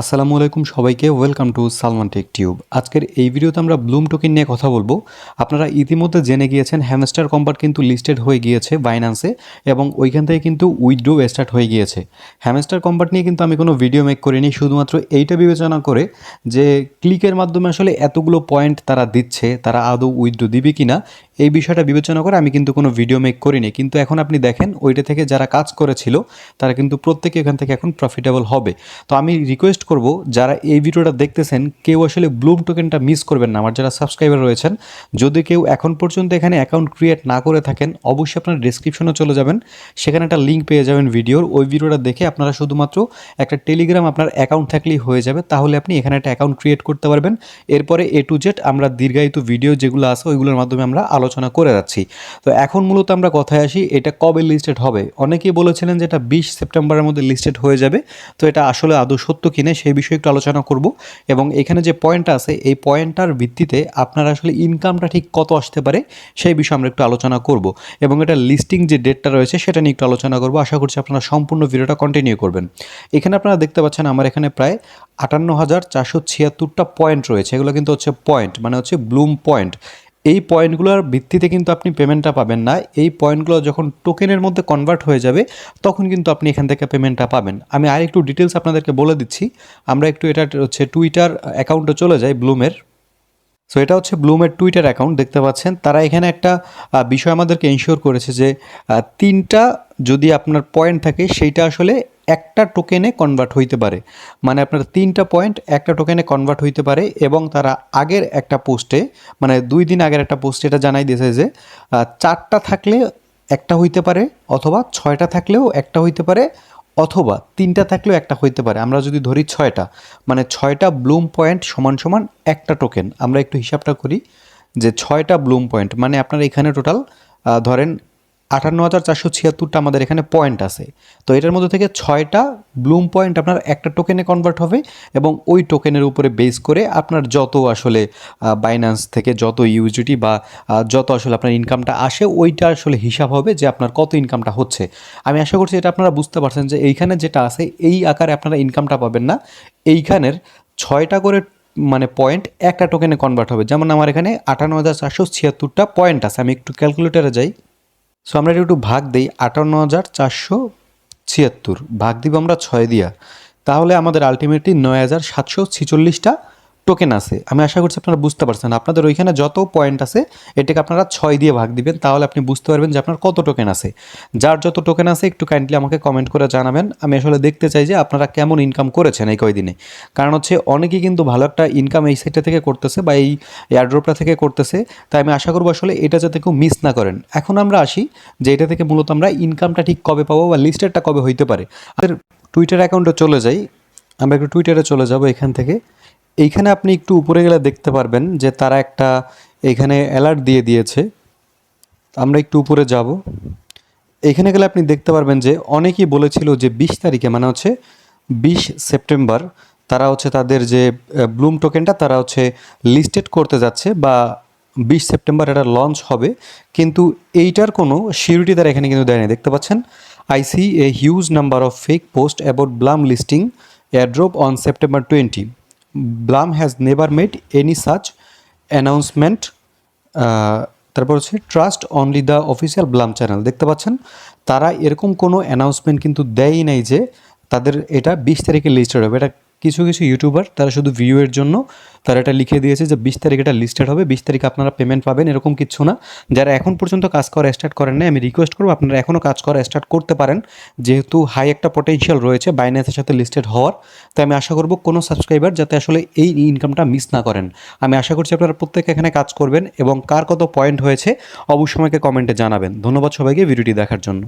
আসসালামু আলাইকুম সবাইকে welcome to Salman tech tube আজকের এই ভিডিওতে আমরা ব্লুম টোকেন নিয়ে কথা বলব। আপনারা ইতিমধ্যে জেনে গিয়েছেন হ্যামস্টার কম্পার্ট কিন্তু লিস্টেড হয়ে গিয়েছে বাইন্যান্সে এবং ওইখান থেকে কিন্তু উইথড্রো স্টার্ট হয়ে গিয়েছে। হ্যামস্টার কম্পার্ট নিয়ে কিন্তু আমি কোনো ভিডিও মেক করিনি, শুধুমাত্র এইটা বিবেচনা করে যে ক্লিকের মাধ্যমে আসলে এতগুলো পয়েন্ট তারা দিচ্ছে, তারা আদৌ উইথড্রো দিবে কি না এই বিষয়টা বিবেচনা করে আমি কিন্তু কোনো ভিডিও মেক করিনি। কিন্তু এখন আপনি দেখেন, ওইটা থেকে যারা কাজ করেছিল, তারা কিন্তু প্রত্যেকে এখান থেকে এখন প্রফিটেবল হবে। তো আমি রিকোয়েস্ট করব, যারা এই ভিডিওটা দেখতেছেন, কেউ আসলে ব্লুম টোকেনটা মিস করবেন না। আমার যারা সাবস্ক্রাইবার রয়েছেন, যদি কেউ এখন পর্যন্ত এখানে অ্যাকাউন্ট ক্রিয়েট না করে থাকেন, অবশ্যই আপনার ডিসক্রিপশনে চলে যাবেন। সেখানে একটা লিঙ্ক পেয়ে যাবেন ভিডিওর ওই ভিডিওটা দেখে আপনারা শুধুমাত্র একটা টেলিগ্রাম আপনার অ্যাকাউন্ট থাকলেই হয়ে যাবে। তাহলে আপনি এখানে একটা অ্যাকাউন্ট ক্রিয়েট করতে পারবেন। এরপরে এ টু জেড আমরা দীর্ঘায়িত ভিডিও যেগুলো আছে, ওইগুলোর মাধ্যমে আমরা আলোচনা করে যাচ্ছি। তো এখন মূলত আমরা কথায় আসি, এটা কবে লিস্টেড হবে? অনেকেই বলেছিলেন যে এটা বিশ সেপ্টেম্বরের মধ্যে লিস্টেড হয়ে যাবে। তো এটা আসলে আদৌ সত্য কিনা সেই বিষয়ে একটু আলোচনা করব। এবং এখানে যে পয়েন্টটা আছে, এই পয়েন্টটার ভিত্তিতে আপনার আসলে ইনকামটা ঠিক কত আসতে পারে, সেই বিষয়ে আমরা একটু আলোচনা করব। এবং এটা লিস্টিং যে ডেটটা রয়েছে, সেটা নিয়ে একটু আলোচনা করব। আশা করছি আপনারা সম্পূর্ণ ভিডিওটা কন্টিনিউ করবেন। এখানে আপনারা দেখতে পাচ্ছেন, আমার এখানে প্রায় আটান্ন হাজার চারশো ছিয়াত্তরটা পয়েন্ট রয়েছে। এগুলো কিন্তু হচ্ছে পয়েন্ট মানে হচ্ছে ব্লুম পয়েন্ট এই পয়েন্টগুলোর ভিত্তিতে কিন্তু আপনি পেমেন্টটা পাবেন না। এই পয়েন্টগুলো যখন টোকেনের মধ্যে কনভার্ট হয়ে যাবে, তখন কিন্তু আপনি এখান থেকে পেমেন্টটা পাবেন। আমি আর একটু ডিটেলস আপনাদেরকে বলে দিচ্ছি। আমরা একটু এটা হচ্ছে টুইটার অ্যাকাউন্টে চলে যাই ব্লুমের সো এটা হচ্ছে ব্লুমের টুইটার অ্যাকাউন্ট দেখতে পাচ্ছেন। তারা এখানে একটা বিষয় আমাদেরকে ইনশিওর করেছে যে তিনটা যদি আপনার পয়েন্ট থাকে, সেইটা আসলে একটা টোকেনে কনভার্ট হইতে পারে। মানে আপনার তিনটা পয়েন্ট একটা টোকেনে কনভার্ট হইতে পারে এবং তারা আগের একটা পোস্টে মানে দুই দিন আগের একটা পোস্টে এটা জানাই দিয়েছে যে চারটা থাকলে একটা হইতে পারে অথবা ছয়টা থাকলেও একটা হইতে পারে অথবা তিনটা থাকলেও একটা হইতে পারে। আমরা যদি ধরি ছয়টা মানে ছয়টা ব্লুম পয়েন্ট সমান সমান একটা টোকেন আমরা একটু হিসাবটা করি যে ছয়টা ব্লুম পয়েন্ট মানে আপনার এখানে টোটাল ধরেন আটান্ন হাজার চারশো ছিয়াত্তরটা আমাদের এখানে পয়েন্ট আছে। তো এটার মধ্যে থেকে ছয়টা ব্লুম পয়েন্ট আপনার একটা টোকেনে কনভার্ট হবে এবং ওই টোকেনের উপরে বেস করে আপনার যত আসলে বাইন্যান্স থেকে যত ইউজিটি বা যত আসলে আপনার ইনকামটা আসে, ওইটা আসলে হিসাব হবে যে আপনার কত ইনকামটা হচ্ছে। আমি আশা করছি এটা আপনারা বুঝতে পারছেন যে এইখানে যেটা আছে, এই আকারে আপনারা ইনকামটা পাবেন না। এইখানের ছয়টা করে মানে পয়েন্ট একটা টোকেনে কনভার্ট হবে। যেমন আমার এখানে আটান্ন হাজার চারশো ছিয়াত্তরটা পয়েন্ট আছে। আমি একটু ক্যালকুলেটারে যাই। সো আমরা একটু ভাগ দিই। আটান্ন হাজার চারশো ছিয়াত্তর। ভাগ দিব আমরা ছয় দিয়া। তাহলে আমাদের আলটিমেটলি নয় হাজার সাতশো ছিচল্লিশটা টোকেন আছে, আমি আশা করছি আপনারা বুঝতে পারছেন। আপনাদের ওইখানে যত পয়েন্ট আছে, এটাকে আপনারা ছয় দিয়ে ভাগ দিবেন, তাহলে আপনি বুঝতে পারবেন যে আপনার কত টোকেন আছে। যার যত টোকেন আছে, একটু কাইন্ডলি আমাকে কমেন্ট করে জানাবেন। আমি আসলে দেখতে চাই যে আপনারা কেমন ইনকাম করেছেন এই কয়দিনে। কারণ হচ্ছে অনেকেই কিন্তু ভালো একটা ইনকাম এই সাইডটা থেকে করতেছে বা এই এয়ারড্রপটা থেকে করতেছে, তাই আমি আশা করব আসলে এটা যাতে কেউ মিস না করেন। এখন আমরা আসি যে এটা থেকে মূলত আমরা ইনকামটা ঠিক কবে পাবো বা লিস্টেডটা কবে হইতে পারে। আমাদের টুইটার অ্যাকাউন্টে চলে যাই। আমরা একটু টুইটারে চলে যাব এখান থেকে। এইখানে আপনি একটু উপরে গেলে দেখতে পারবেন যে তারা একটা এখানে অ্যালার্ট দিয়ে দিয়েছে। আমরা একটু উপরে যাব। এখানে গেলে আপনি দেখতে পারবেন যে অনেকেই বলেছিল যে বিশ তারিখে মানে হচ্ছে বিশ সেপ্টেম্বর, তারা হচ্ছে তাদের যে ব্লুম টোকেনটা তারা হচ্ছে লিস্টেড করতে যাচ্ছে বা বিশ সেপ্টেম্বর এটা লঞ্চ হবে। কিন্তু এইটার কোনো সিউরিটি তারা এখানে কিন্তু দেয়নি। দেখতে পাচ্ছেন? I see a huge number of fake post about Blum listing airdrop on September twenty Blum has never made any such announcement তারপর হচ্ছে trust only the official Blum channel দেখতে পাচ্ছেন, তারা এরকম কোনো অ্যানাউন্সমেন্ট কিন্তু দেয়ই নাই যে তাদের এটা বিশ তারিখে লিস্টেড হবে। এটা কিছু কিছু ইউটিউবার তারা শুধু ভিউয়ের জন্য তারা এটা লিখে দিয়েছে যে বিশ তারিখ এটা লিস্টেড হবে, বিশ তারিখ আপনারা পেমেন্ট পাবেন, এরকম কিছু না। যারা এখন পর্যন্ত কাজ করা স্টার্ট করেন নাই, আমি রিকোয়েস্ট করব আপনারা এখনও কাজ করা স্টার্ট করতে পারেন। যেহেতু হাই একটা পটেনশিয়াল রয়েছে বাইন্যান্সের সাথে লিস্টেড হওয়ার, তাই আমি আশা করব কোনো সাবস্ক্রাইবার যাতে আসলে এই ইনকামটা মিস না করেন। আমি আশা করছি আপনারা প্রত্যেকে এখানে কাজ করবেন এবং কার কত পয়েন্ট হয়েছে, অবশ্যই আমাকে কমেন্টে জানাবেন। ধন্যবাদ সবাইকে ভিডিওটি দেখার জন্য।